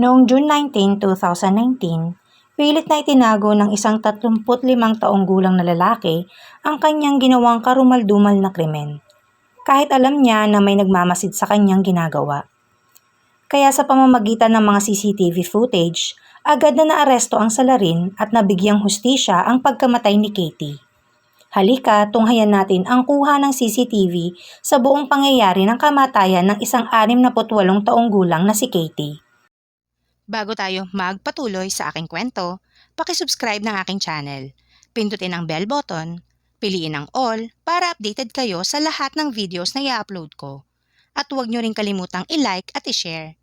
Noong June 19, 2019, pilit na itinago ng isang 35 taong gulang na lalaki ang kanyang ginawang karumaldumal na krimen. Kahit alam niya na may nagmamasid sa kanyang ginagawa. Kaya sa pamamagitan ng mga CCTV footage, agad na naaresto ang salarin at nabigyang hustisya ang pagkamatay ni Katie. Halika, tunghayan natin ang kuha ng CCTV sa buong pangyayari ng kamatayan ng isang 68 taong gulang na si Katie. Bago tayo magpatuloy sa aking kwento, pakisubscribe ng aking channel. Pindutin ang bell button, piliin ang all para updated kayo sa lahat ng videos na i-upload ko. At huwag nyo rin kalimutang i-like at i-share.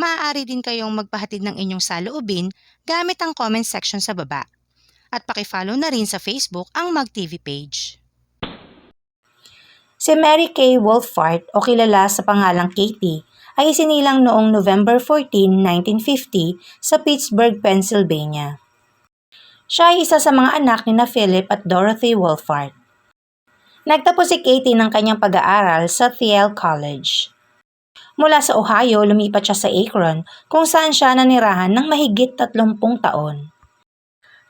Maaari din kayong magpahatid ng inyong saloobin gamit ang comment section sa baba. At pakifollow na rin sa Facebook ang MagTV page. Si Mary Kay Wolfart o kilala sa pangalang Katie ay isinilang noong November 14, 1950 sa Pittsburgh, Pennsylvania. Siya ay isa sa mga anak ni na Philip at Dorothy Wolfart. Nagtapos si Katie ng kanyang pag-aaral sa Thiel College. Mula sa Ohio, lumipat siya sa Akron kung saan siya nanirahan ng mahigit 30 taon.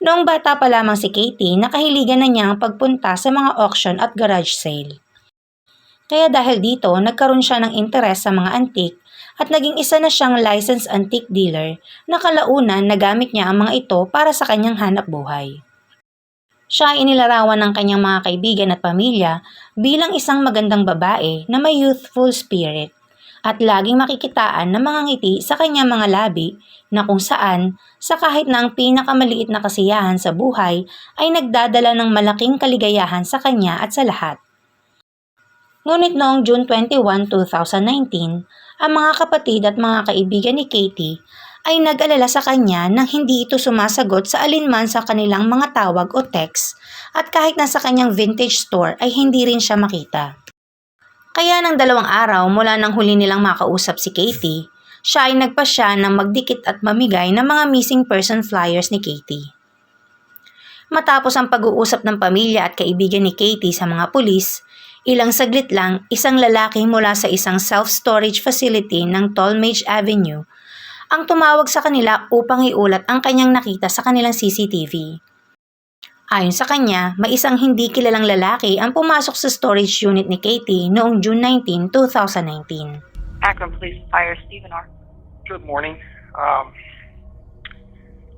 Noong bata pa lamang si Katie, nakahiligan na niya ang pagpunta sa mga auction at garage sale. Kaya dahil dito, nagkaroon siya ng interes sa mga antique at naging isa na siyang licensed antique dealer na kalaunan nagamit niya ang mga ito para sa kanyang hanap buhay. Siya ay inilarawan ng kanyang mga kaibigan at pamilya bilang isang magandang babae na may youthful spirit at laging makikitaan ng mga ngiti sa kanyang mga labi na kung saan sa kahit na ang pinakamaliit na kasiyahan sa buhay ay nagdadala ng malaking kaligayahan sa kanya at sa lahat. Ngunit noong June 21, 2019, ang mga kapatid at mga kaibigan ni Katie ay nag-alala sa kanya nang hindi ito sumasagot sa alinman sa kanilang mga tawag o text at kahit nasa kanyang vintage store ay hindi rin siya makita. Kaya ng dalawang araw mula nang huli nilang makausap si Katie, siya ay nagpasya na magdikit at mamigay ng mga missing person flyers ni Katie. Matapos ang pag-uusap ng pamilya at kaibigan ni Katie sa mga pulis, ilang saglit lang isang lalaki mula sa isang self-storage facility ng Tallmadge Avenue ang tumawag sa kanila upang iulat ang kanyang nakita sa kanilang CCTV. Ayon sa kanya, may isang hindi kilalang lalaki ang pumasok sa storage unit ni Katie noong June 19, 2019. Akron Police Fire Stephen R. Good morning. Um,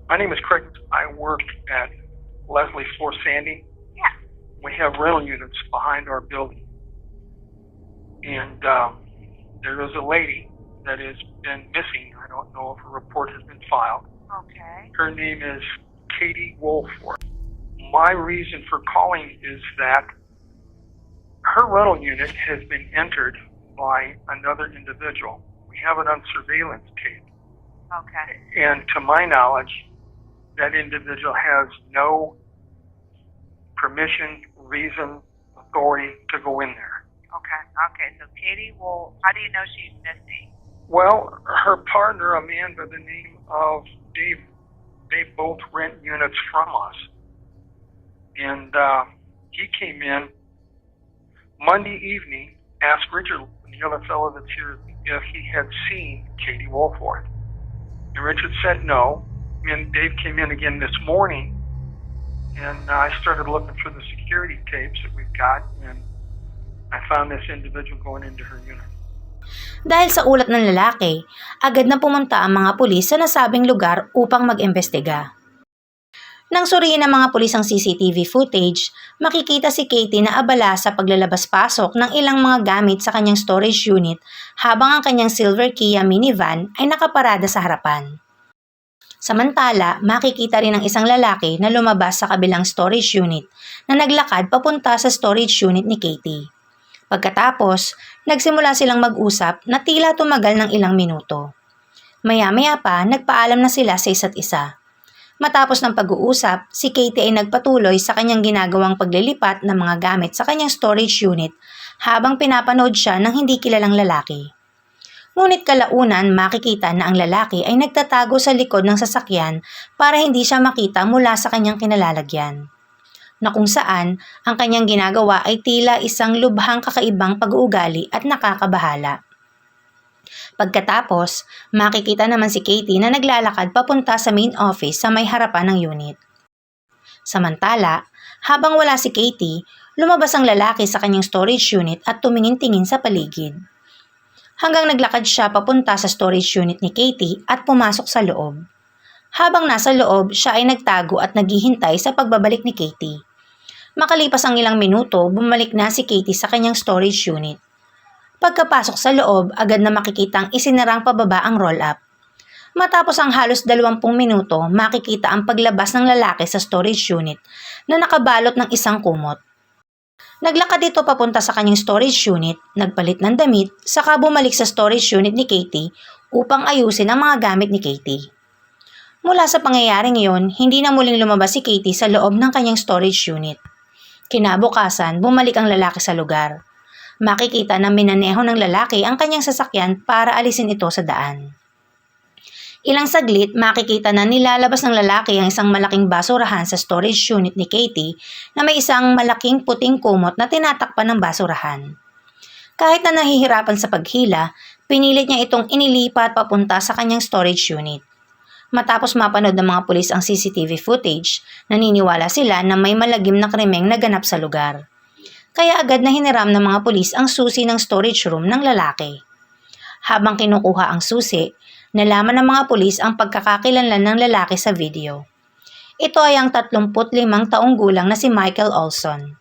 my name is Craig. I work at Leslie Floor Sandy. We have rental units behind our building. And um, there is a lady that has been missing. I don't know if a report has been filed. Okay. Her name is Katie Wolford. My reason for calling is that her rental unit has been entered by another individual. We have it on surveillance tape. Okay. And to my knowledge, that individual has no permission, reason, authority to go in there. Okay. Okay. So Katie will. How do you know she's missing? Well, her partner, a man by the name of Dave, they both rent units from us. And uh, he came in Monday evening, asked Richard, the other fellow that's here, if he had seen Katie Wolford. And Richard said no. And Dave came in again this morning, and I started looking for the security tapes that we've got, and I found this individual going into her unit. Dahil sa ulat ng lalaki, agad na pumunta ang mga pulis sa nasabing lugar upang mag-imbestiga. Nang suriin ng mga pulis ang CCTV footage, makikita si Katie na abala sa paglalabas-pasok ng ilang mga gamit sa kanyang storage unit habang ang kanyang silver Kia minivan ay nakaparada sa harapan. Samantala, makikita rin ang isang lalaki na lumabas sa kabilang storage unit na naglakad papunta sa storage unit ni Katie. Pagkatapos, nagsimula silang mag-usap na tila tumagal ng ilang minuto. Maya-maya pa, nagpaalam na sila sa isa't isa. Matapos ng pag-uusap, si Katie ay nagpatuloy sa kanyang ginagawang paglilipat ng mga gamit sa kanyang storage unit habang pinapanood siya ng hindi kilalang lalaki. Ngunit kalaunan makikita na ang lalaki ay nagtatago sa likod ng sasakyan para hindi siya makita mula sa kanyang kinalalagyan. Na kung saan ang kanyang ginagawa ay tila isang lubhang kakaibang pag-uugali at nakakabahala. Pagkatapos, makikita naman si Katie na naglalakad papunta sa main office sa may harapan ng unit. Samantala, habang wala si Katie, lumabas ang lalaki sa kanyang storage unit at tumingin-tingin sa paligid. Hanggang naglakad siya papunta sa storage unit ni Katie at pumasok sa loob. Habang nasa loob, siya ay nagtago at naghihintay sa pagbabalik ni Katie. Makalipas ang ilang minuto, bumalik na si Katie sa kanyang storage unit. Pagkapasok sa loob, agad na makikita ang isinarang pababa ang roll-up. Matapos ang halos 20 minuto, makikita ang paglabas ng lalaki sa storage unit na nakabalot ng isang kumot. Naglakad ito papunta sa kanyang storage unit, nagpalit ng damit, saka bumalik sa storage unit ni Katie upang ayusin ang mga gamit ni Katie. Mula sa pangyayaring iyon, hindi na muling lumabas si Katie sa loob ng kanyang storage unit. Kinabukasan, bumalik ang lalaki sa lugar. Makikita na minaneho ng lalaki ang kanyang sasakyan para alisin ito sa daan. Ilang saglit, makikita na nilalabas ng lalaki ang isang malaking basurahan sa storage unit ni Katie na may isang malaking puting kumot na tinatakpan ng basurahan. Kahit na nahihirapan sa paghila, pinilit niya itong inilipat papunta sa kanyang storage unit. Matapos mapanood ng mga pulis ang CCTV footage, naniniwala sila na may malagim na krimeng naganap sa lugar. Kaya agad na hiniram ng mga pulis ang susi ng storage room ng lalaki. Habang kinukuha ang susi, nalaman ng mga pulis ang pagkakakilanlan ng lalaki sa video. Ito ay ang 35 taong gulang na si Michael Olson.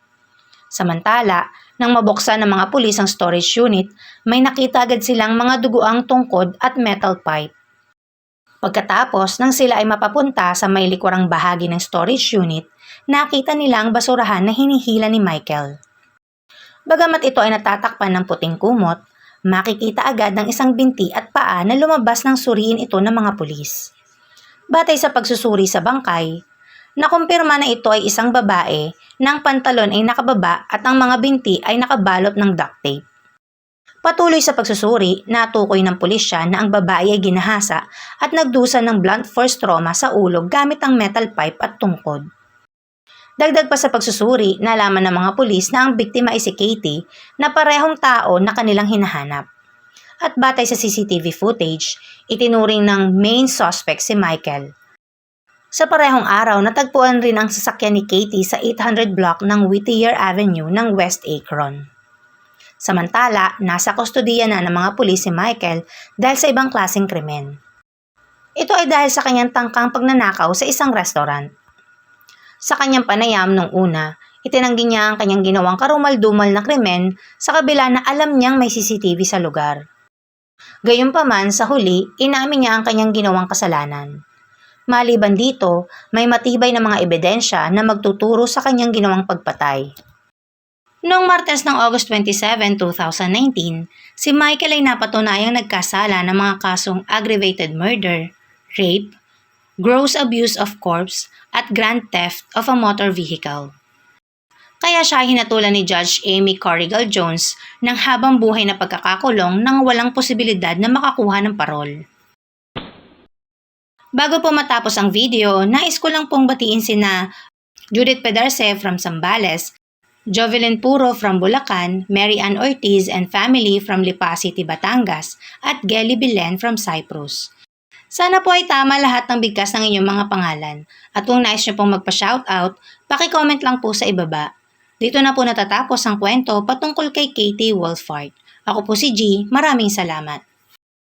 Samantala, nang mabuksan ng mga pulis ang storage unit, may nakita agad silang mga duguang tungkod at metal pipe. Pagkatapos nang sila ay mapapunta sa may likurang bahagi ng storage unit, nakita nila ang basurahan na hinihila ni Michael. Bagamat ito ay natatakpan ng puting kumot, makikita agad ng isang binti at paa na lumabas ng suriin ito ng mga pulis. Batay sa pagsusuri sa bangkay, nakumpirma na ito ay isang babae na ang pantalon ay nakababa at ang mga binti ay nakabalot ng duct tape. Patuloy sa pagsusuri, natukoy ng pulisya na ang babae ay ginahasa at nagdusa ng blunt force trauma sa ulo gamit ang metal pipe at tungkod. Dagdag pa sa pagsusuri, nalaman ng mga pulis na ang biktima ay si Katie na parehong tao na kanilang hinahanap. At batay sa CCTV footage, itinuring ng main suspect si Michael. Sa parehong araw, natagpuan rin ang sasakyan ni Katie sa 800 block ng Whittier Avenue ng West Akron. Samantala, nasa kustodiya na ng mga pulis si Michael dahil sa ibang klaseng krimen. Ito ay dahil sa kanyang tangkang pagnanakaw sa isang restaurant. Sa kanyang panayam nung una, itinanggi niya ang kanyang ginawang karumal-dumal na krimen sa kabila na alam niyang may CCTV sa lugar. Gayunpaman, sa huli, inamin niya ang kanyang ginawang kasalanan. Maliban dito, may matibay na mga ebidensya na magtuturo sa kanyang ginawang pagpatay. Noong Martes ng August 27, 2019, si Michael ay napatunayang nagkasala ng mga kasong aggravated murder, rape, gross abuse of corpse, at grand theft of a motor vehicle. Kaya siya hinatulan ni Judge Amy Corrigal Jones ng habang buhay na pagkakakulong nang walang posibilidad na makakuha ng parol. Bago po matapos ang video, nais ko lang pong batiin sina Judith Pedarce from Zambales, Jovelyn Puro from Bulacan, Mary Ann Ortiz and family from Lipa City, Batangas, at Gelly Bilen from Cyprus. Sana po ay tama lahat ng bigkas ng inyong mga pangalan. At kung nais nyo pong magpa-shoutout, paki-comment lang po sa ibaba. Dito na po natatapos ang kwento patungkol kay Katie Wolfhard. Ako po si G, maraming salamat.